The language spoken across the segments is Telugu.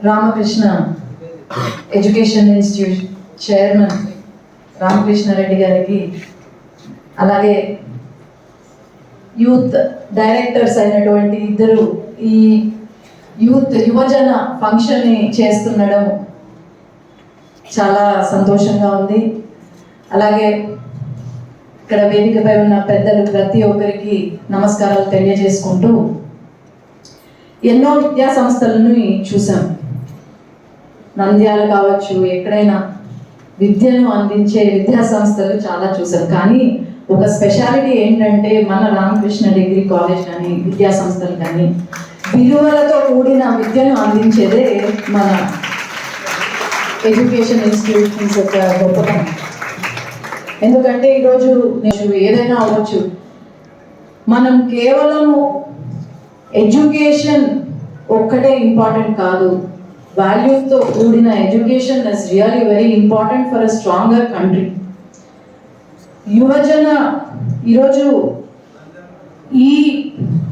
Ramakrishna education institute chairman Ramakrishna Reddy గారికి అలాగే యూత్ డైరెక్టర్స్ అయినటువంటి ఇద్దరు ఈ యూత్ యువజన ఫంక్షన్ని చేస్తుండడం చాలా సంతోషంగా ఉంది. అలాగే ఇక్కడ వేదికపై ఉన్న పెద్దలు ప్రతి ఒక్కరికి నమస్కారాలు తెలియజేసుకుంటూ ఎన్నో విద్యా సంస్థలను చూసాం నంద్యాలు కావచ్చు ఎక్కడైనా విద్యను అందించే విద్యా సంస్థలు చాలా చూసాం కానీ ఒక స్పెషాలిటీ ఏంటంటే మన రామకృష్ణ డిగ్రీ కాలేజ్ కానీ విద్యా సంస్థలు కానీ విలువలతో కూడిన విద్యను అందించేదే మన ఎడ్యుకేషన్ ఇన్స్టిట్యూషన్స్ యొక్క గొప్పతనం. ఎందుకంటే ఈరోజు నేను ఏదైనా అవ్వచ్చు మనం కేవలము ఎడ్యుకేషన్ ఒక్కటే ఇంపార్టెంట్ కాదు. వాల్యూస్తో కూడిన education is really very important for a stronger country యువజన ఈరోజు ఈ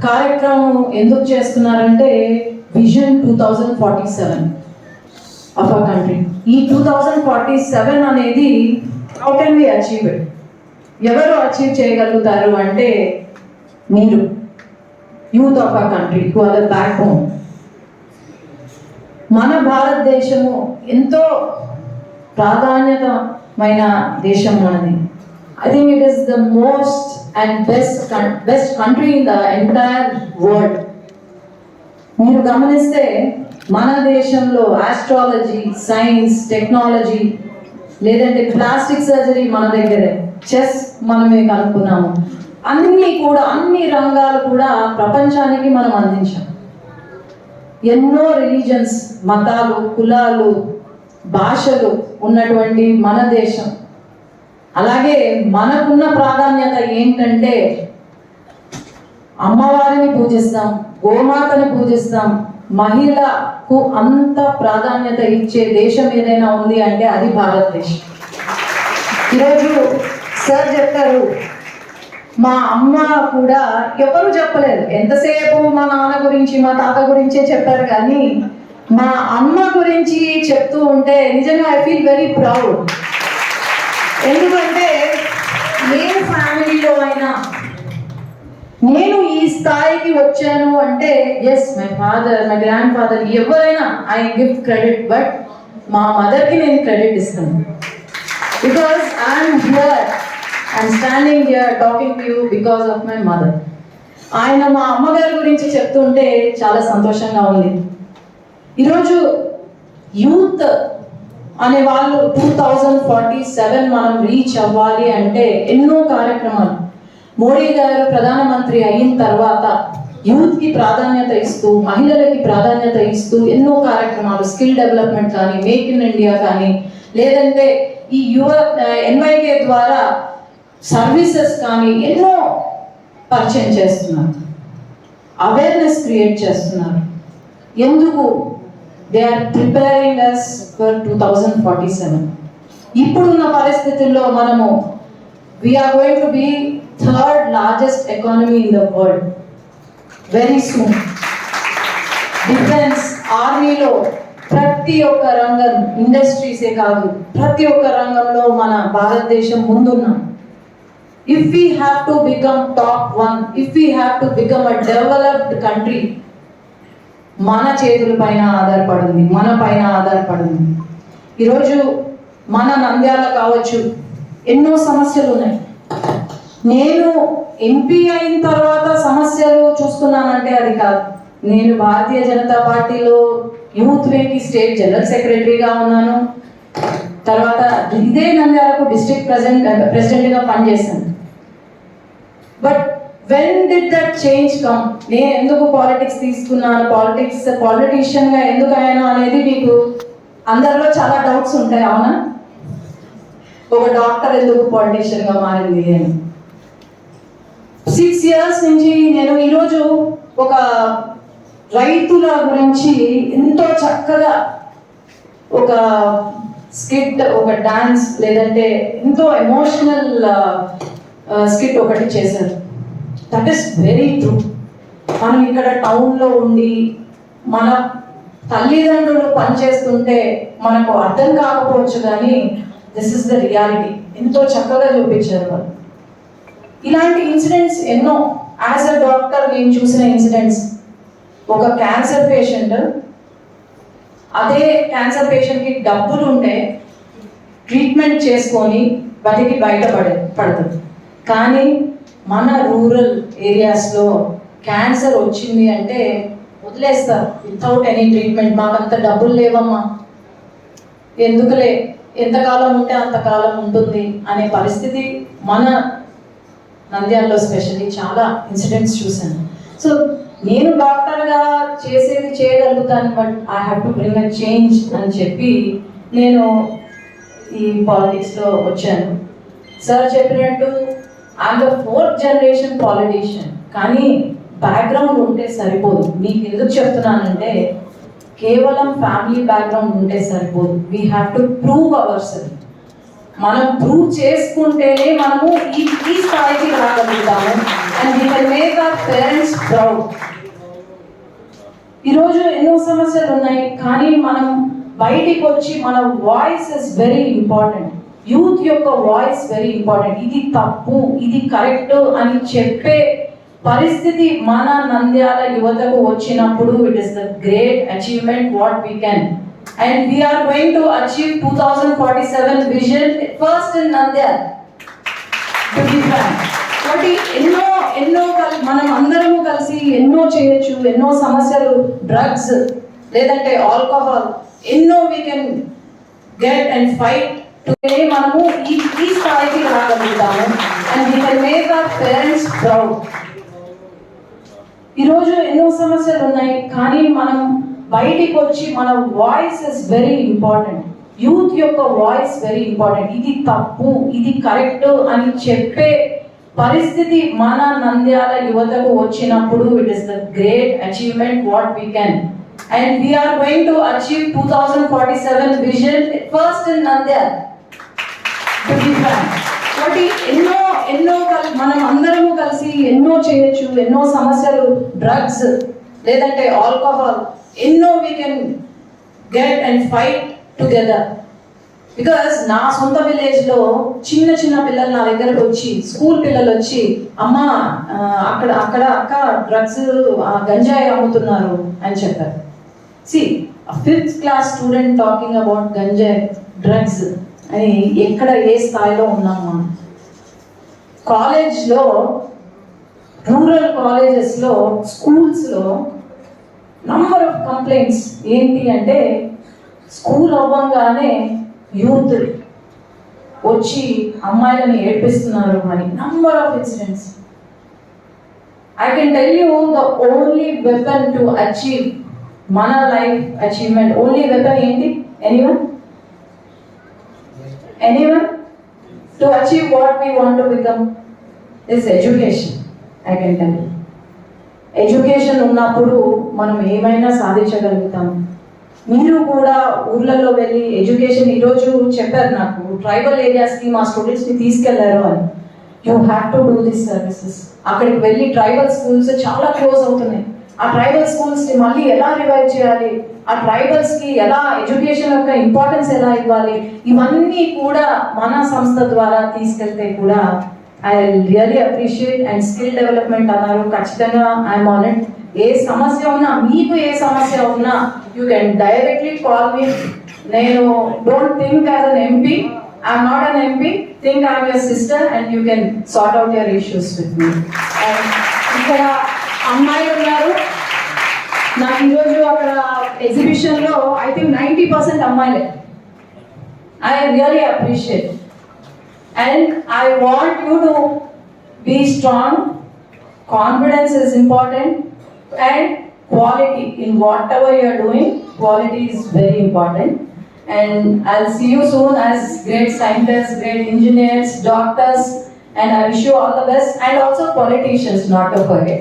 కార్యక్రమం ఎందుకు చేస్తున్నారంటే vision two thousand forty seven of a country ఈ టూ థౌజండ్ ఫార్టీ సెవెన్ అనేది how can we achieve it ఎవరు అచీవ్ చేయగలుగుతారు అంటే మీరు youth of a country who are the backbone మన భారతదేశము ఎంతో ప్రాధాన్యతమైన దేశం మనది I think it is the most and best best country in the entire world మీరు గమనిస్తే మన దేశంలో ఆస్ట్రాలజీ సైన్స్ టెక్నాలజీ లేదంటే ప్లాస్టిక్ సర్జరీ మన దగ్గరే. చెస్ మనమే కనుక్కున్నాము. అన్నీ కూడా అన్ని రంగాలు కూడా ప్రపంచానికి మనం అందించాం. ఎన్నో రిలీజన్స్ మతాలు కులాలు భాషలు ఉన్నటువంటి మన దేశం. అలాగే మనకున్న ప్రాధాన్యత ఏంటంటే అమ్మవారిని పూజిస్తాం గోమాతని పూజిస్తాం. మహిళకు అంత ప్రాధాన్యత ఇచ్చే దేశం ఏదైనా ఉంది అంటే అది భారతదేశం. ఈరోజు సార్ చెప్పారు మా అమ్మ కూడా ఎవరు చెప్పలేదు. ఎంతసేపు మా నాన్న గురించి మా తాత గురించే చెప్పారు కానీ మా అమ్మ గురించి చెప్తూ ఉంటే నిజంగా ఐ ఫీల్ వెరీ ప్రౌడ్ ఎందుకంటే ఏ ఫ్యామిలీలో అయినా నేను ఈ స్థాయికి వచ్చాను అంటే yes my father my grandfather ఎవరైనా ఐ గివ్ క్రెడిట్ బట్ మా మదర్కి నేను క్రెడిట్ ఇస్తాను. Because I'm here I'm standing here talking to you because of my mother ఆయన మా అమ్మగారి గురించి చెప్తుంటే చాలా సంతోషంగా ఉంది. ఈరోజు యూత్ అనే వాళ్ళు టూ థౌజండ్ ఫార్టీ సెవెన్ మనం రీచ్ అవ్వాలి అంటే ఎన్నో కార్యక్రమాలు. మోడీ గారు ప్రధానమంత్రి అయిన తర్వాత యూత్కి ప్రాధాన్యత ఇస్తూ మహిళలకి ప్రాధాన్యత ఇస్తూ ఎన్నో కార్యక్రమాలు స్కిల్ డెవలప్మెంట్ కానీ మేక్ ఇన్ ఇండియా కానీ లేదంటే ఈ యువ ఎన్వైకే ద్వారా సర్వీసెస్ కానీ ఎన్నో పరిచయం చేస్తున్నారు. అవేర్నెస్ క్రియేట్ చేస్తున్నారు. ఎందుకు? They are preparing us for two thousand forty seven ఇప్పుడున్న పరిస్థితుల్లో మనము we're going to be third largest economy in the world very soon defence ఆర్మీలో ప్రతి ఒక్క రంగం ఇండస్ట్రీసే కాదు ప్రతి ఒక్క రంగంలో మన భారతదేశం ముందున్నాం. If we have to become top one if we have to become a developed country మన చేతుల పైన ఆధారపడింది మన పైన ఆధారపడింది. ఈరోజు మన నంద్యాల కావచ్చు ఎన్నో సమస్యలు ఉన్నాయి. నేను ఎంపీ అయిన తర్వాత సమస్యలు చూస్తున్నానంటే అది కాదు. నేను భారతీయ జనతా పార్టీలో యూత్ వేకి స్టేట్ జనరల్ సెక్రటరీగా ఉన్నాను. తర్వాత ఇదే నంద్యాలకు డిస్ట్రిక్ట్ ప్రెసిడెంట్ ప్రెసిడెంట్గా పనిచేశాను. But when did that change come నేను ఎందుకు పాలిటిక్స్ తీసుకున్నాను? పాలిటిక్స్ పాలిటీషియన్గా ఎందుకు అయ్యాను అనేది మీకు అందరిలో చాలా డౌట్స్ ఉంటాయి అవునా? ఒక డాక్టర్ ఎందుకు పాలిటీషియన్గా మారింది అని. సిక్స్ ఇయర్స్ నుంచి నేను ఈరోజు ఒక రైతుల గురించి ఎంతో చక్కగా ఒక స్కిట్ ఒక డాన్స్ లేదంటే ఎంతో ఎమోషనల్ స్కిట్ ఒకటి చేశారు. దట్ ఈస్ వెరీ ట్రూ మనం ఇక్కడ టౌన్లో ఉండి మన తల్లిదండ్రులు పనిచేస్తుంటే మనకు అర్థం కాకపోవచ్చు కానీ దిస్ ఇస్ ద రియాలిటీ ఎంతో చక్కగా చూపించారు వాళ్ళు. ఇలాంటి ఇన్సిడెంట్స్ ఎన్నో. యాజ్ అ డాక్టర్ నేను చూసిన ఇన్సిడెంట్స్ ఒక క్యాన్సర్ పేషెంట్ అదే క్యాన్సర్ పేషెంట్కి డబ్బులు ఉంటే ట్రీట్మెంట్ చేసుకొని బతికి బయటపడే పడుతుంది. కానీ మన రూరల్ ఏరియాస్లో క్యాన్సర్ వచ్చింది అంటే వదిలేస్తారు వితౌట్ ఎనీ ట్రీట్మెంట్ మాకంత డబ్బులు లేవమ్మా. ఎందుకులే? ఎంతకాలం ఉంటే అంతకాలం ఉంటుంది అనే పరిస్థితి మన నంద్యాలలో స్పెషల్లీ చాలా ఇన్సిడెంట్స్ చూశాను. సో నేను డాక్టర్గా చేసేది చేయగలుగుతాను but I have to bring a change అని చెప్పి నేను ఈ పాలిటిక్స్లో వచ్చాను. సార్ చెప్పినట్టు I'm the fourth generation politician కానీ బ్యాక్గ్రౌండ్ ఉంటే సరిపోదు. మీకు ఎందుకు చెప్తున్నానంటే కేవలం ఫ్యామిలీ బ్యాక్గ్రౌండ్ ఉంటే సరిపోదు. We have to prove our self మనం ప్రూవ్ చేసుకుంటేనే మనము ఈ ఈ స్థాయికి రాగలుగుతాము. And we can make our parents proud ఈరోజు ఎన్నో సమస్యలు ఉన్నాయి కానీ మనం బయటికి వచ్చి మన voice is very important youth యొక్క వాయిస్ వెరీ ఇంపార్టెంట్. ఇది తప్పు ఇది కరెక్ట్ అని చెప్పే పరిస్థితి మన నంద్యాల యువతకు వచ్చినప్పుడు it is the great achievement what we can and we're going to achieve two thousand forty seven vision first in Nandyal కాబట్టి ఎన్నో ఎన్నో మనం అందరము కలిసి ఎన్నో చేయొచ్చు ఎన్నో సమస్యలు డ్రగ్స్ లేదంటే ఆల్కహాల్ ఎన్నో we can get and fight today మనము ఈ ఈ స్థాయికి రాగలుగుతాము. And we can make our parents proud ఈరోజు ఎన్నో సమస్యలు ఉన్నాయి కానీ మనం బయటికి వచ్చి మన voice is very important youth యొక్క వాయిస్ వెరీ ఇంపార్టెంట్ ఇది తప్పు ఇది కరెక్ట్ అని చెప్పే పరిస్థితి మన నంద్యాల యువతకు వచ్చినప్పుడు it is the great achievement what we can and we're going to achieve two thousand forty seven vision first in Nandyal కాబట్టి ఎన్నో ఎన్నో మనం అందరము కలిసి ఎన్నో చేయొచ్చు ఎన్నో సమస్యలు డ్రగ్స్ లేదంటే ఆల్కహాల్ ఎన్నో we can get and fight together because నా సొంత విలేజ్లో చిన్న చిన్న పిల్లలు నా దగ్గరకు వచ్చి స్కూల్ పిల్లలు వచ్చి అమ్మ అక్కడ అక్కడ అక్క డ్రగ్స్ గంజాయి అమ్ముతున్నారు అని చెప్పారు. See fifth class student talking about గంజాయి డ్రగ్స్ అని ఎక్కడ ఏ స్థాయిలో ఉన్నాం మనం కాలేజ్లో రూరల్ కాలేజెస్లో స్కూల్స్లో నంబర్ ఆఫ్ కంప్లైంట్స్ ఏంటి అంటే స్కూల్ అవ్వంగానే యూత్ వచ్చి అమ్మాయిలను ఏడ్పిస్తున్నారు అని. Number of incidents I can tell you the only weapon to achieve మన లైఫ్ అచీవ్మెంట్ ఓన్లీ వెపన్ ఏంటి? Anyone anyone to achieve what we want to become is education I can tell education ఉన్నప్పుడు మనం ఏమైనా సాధించగలుగుతాం. మీరు కూడా ఊర్లలో వెళ్ళి ఎడ్యుకేషన్ ఈరోజు చెప్పారు నాకు. ట్రైబల్ ఏరియాస్కి మా స్టూడెంట్స్ని తీసుకెళ్ళారు అని. You have to do this services అక్కడికి వెళ్ళి ట్రైబల్ స్కూల్స్ చాలా క్లోజ్ అవుతున్నాయి. ఆ ట్రైబల్ స్కూల్స్ని మళ్ళీ ఎలా రివైవ్ చేయాలి? ఆ ట్రైబల్స్కి ఎలా ఎడ్యుకేషన్ యొక్క ఇంపార్టెన్స్ ఎలా ఇవ్వాలి? ఇవన్నీ కూడా మన సంస్థ ద్వారా తీసుకెళ్తే కూడా I really appreciate and skill development అన్నారు. ఖచ్చితంగా ఐఎమ్ ఆన్ ఇట్ ఏ సమస్య ఉన్నా మీకు ఏ సమస్య ఉన్నా you can directly call me నేను don't think as an MP I'm not an MP think I'm your sister and you can sort out your issues with me and ఇక్కడ అమ్మాయి ఉన్నారు నాకు ఈరోజు అక్కడ ఎగ్జిబిషన్లో ఐ థింక్ నైంటీ పర్సెంట్ అమ్మాయిలే I really appreciate and I want you to be strong confidence is important and quality in whatever you're doing quality is very important and I'll see you soon as great scientists, great engineers doctors and I wish you all the best, and also politicians, not to forget.